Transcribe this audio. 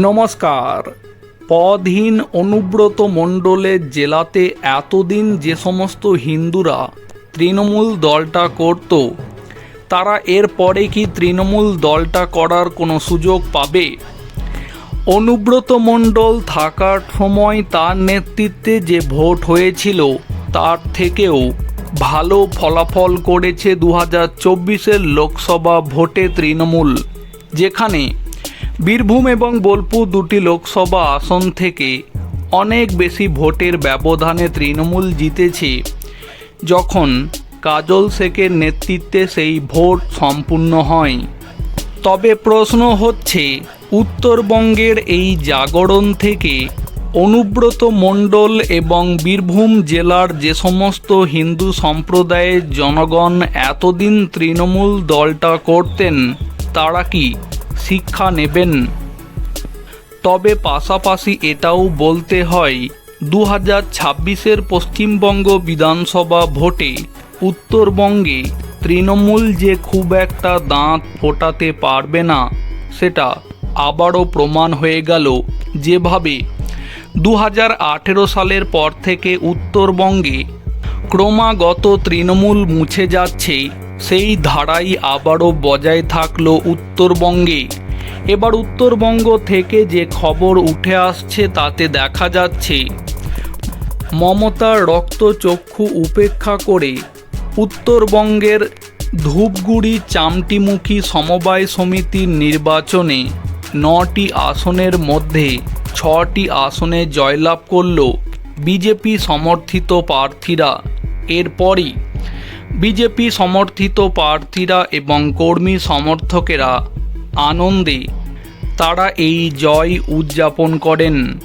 নমস্কার। পদহীন অনুব্রত মণ্ডলের জেলাতে এতদিন যে সমস্ত হিন্দুরা তৃণমূল দলটা করত, তারা এরপরে কি তৃণমূল দলটা করার কোনো সুযোগ পাবে? অনুব্রত মণ্ডল থাকার সময় তার নেতৃত্বে যে ভোট হয়েছিল, তার থেকেও ভালো ফলাফল করেছে দু হাজার চব্বিশের লোকসভা ভোটে তৃণমূল, যেখানে বীরভূম এবং বোলপুর দুটি লোকসভা আসন থেকে অনেক বেশি ভোটের ব্যবধানে তৃণমূল জিতেছে। যখন কাজল শেখের নেতৃত্বে সেই ভোট সম্পূর্ণ হয়। তবে প্রশ্ন হচ্ছে, উত্তরবঙ্গের এই জাগরণ থেকে অনুব্রত মণ্ডল এবং বীরভূম জেলার যে সমস্ত হিন্দু সম্প্রদায়ের জনগণ এতদিন তৃণমূল দলটা করতেন, তারা কি শিক্ষা নেবেন। তবে পাশাপাশি এটাও বলতে হয় দু হাজার ছাব্বিশের পশ্চিমবঙ্গ বিধানসভা ভোটে উত্তরবঙ্গে তৃণমূল যে খুব একটা দাঁত ফোটাতে পারবে না, সেটা আবারও প্রমাণ হয়ে গেল যেভাবে দু হাজার আঠেরো সালের পর থেকে উত্তরবঙ্গে ক্রমাগত তৃণমূল মুছে যাচ্ছে। সেই ধারাই আবারও বজায় থাকল উত্তরবঙ্গে। এবার উত্তরবঙ্গ থেকে যে খবর উঠে আসছে তাতে দেখা যাচ্ছে মমতার রক্তচক্ষু উপেক্ষা করে উত্তরবঙ্গের ধূপগুড়ি চামটিমুখী সমবায় সমিতির নির্বাচনে নটি আসনের মধ্যে ছটি আসনে জয়লাভ করল বিজেপি সমর্থিত প্রার্থীরা। এরপরই বিজেপি সমর্থিত প্রার্থীরা এবং কর্মী সমর্থকেরা আনন্দে তারা এই জয় উদযাপন করেন।